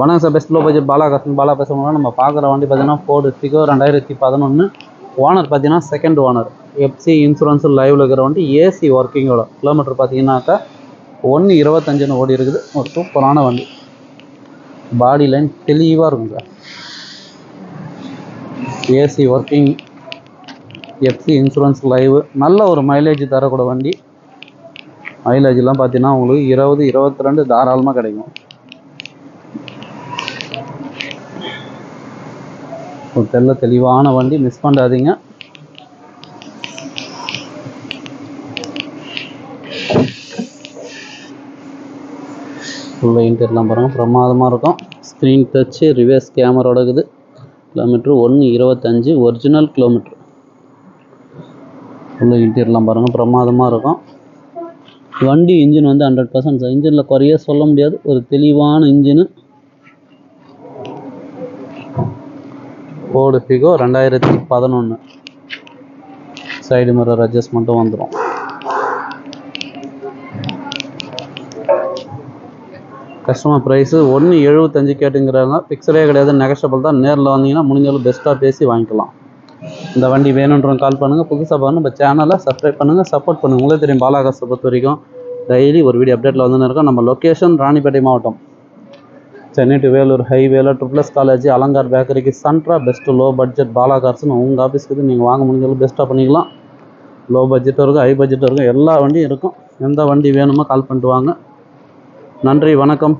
வணக்கம் sir. Best low budget Bala கசன் பாலா பேசுகிறோம் நம்ம பார்க்குற வண்டி பார்த்தீங்கன்னா ஃபோர்டு ஃபிகோ ரெண்டாயிரத்தி பதினொன்று ஓனர் பார்த்தீங்கன்னா செகண்ட் ஓனர் எஃப்சி இன்சூரன்ஸ் லைவில் இருக்கிற வண்டி ஏசி ஒர்க்கிங்கோட கிலோமீட்டர் பார்த்தீங்கன்னாக்கா ஒன்று இருபத்தஞ்சுன்னு ஓடி இருக்குது. ஒரு சூப்பரான வண்டி. பாடி லைன் தெளிவாக இருக்கும் sir. AC working FC insurance live நல்ல ஒரு மைலேஜ் தரக்கூட வண்டி. மைலேஜ்லாம் பார்த்தீங்கன்னா உங்களுக்கு இருபது இருபத்தி ரெண்டு தாராளமாக கிடைக்கும். ஒரு தெல்ல தெளிவான வண்டி மிஸ் பண்ணாதீங்க. உள்ள இன்டர்லாம் பாருங்கள் பிரமாதமாக இருக்கும். ஸ்க்ரீன் டச்சு ரிவர்ஸ் கேமரோட இருக்குது கிலோமீட்ரு ஒன்று இருபத்தஞ்சி ஒரிஜினல் கிலோமீட்ரு உள்ள இன்டீரியர்லாம் பாருங்கள் பிரமாதமாக இருக்கும். வண்டி இன்ஜின் வந்து ஹண்ட்ரட் பர்சன்ட் இன்ஜினில் குறைய சொல்ல முடியாது. ஒரு தெளிவான இன்ஜினு ஃபோர்டு ஃபிகோ ரெண்டாயிரத்தி பதினொன்று சைடு மிரர் அட்ஜஸ்ட்மெண்ட்டும் வந்துடும் கஸ்டமர் ப்ரைஸு ஒன்று எழுபத்தஞ்சு கேட்டுங்கிறாங்க பிக்சலே கிடையாது நெகஷபிள் தான். நேரில் வந்தீங்கன்னா முடிஞ்சளவு பெஸ்ட்டாக பேசி வாங்கிக்கலாம். இந்த வண்டி வேணுன்றவங்க கால் பண்ணுங்கள் புதுசாக பாருங்க நம்ம சேனலை சப்ஸ்கிரைப் பண்ணுங்கள் சப்போர்ட் பண்ணுங்கள் உங்களே தெரியும் பாலாகாசை பொறுத்த வரைக்கும் டெய்லி ஒரு வீடியோ அப்டேட்டில் வந்துன்னு இருக்கோம். நம்ம லொக்கேஷன் ராணிப்பேட்டை மாவட்டம். சென்னை டு வேலூர் ஹைவேல ட்ரிப்ளஸ் காலேஜ் அலங்கார் பேக்கரிக்கு சன்ட்ரா பெஸ்ட்டு லோ பட்ஜெட் பாலாகார்ஸ்னு உங்கள் ஆஃபீஸ்க்கு நீங்கள் வாங்க முடிஞ்சாலும் பெஸ்ட்டாக பண்ணிக்கலாம். லோ பட்ஜெட்டும் இருக்கும் ஹை பட்ஜெட்டும் இருக்கும் எல்லா வண்டியும் இருக்கும். எந்த வண்டி வேணுமோ கால் பண்ணிட்டு வாங்க. நன்றி வணக்கம்.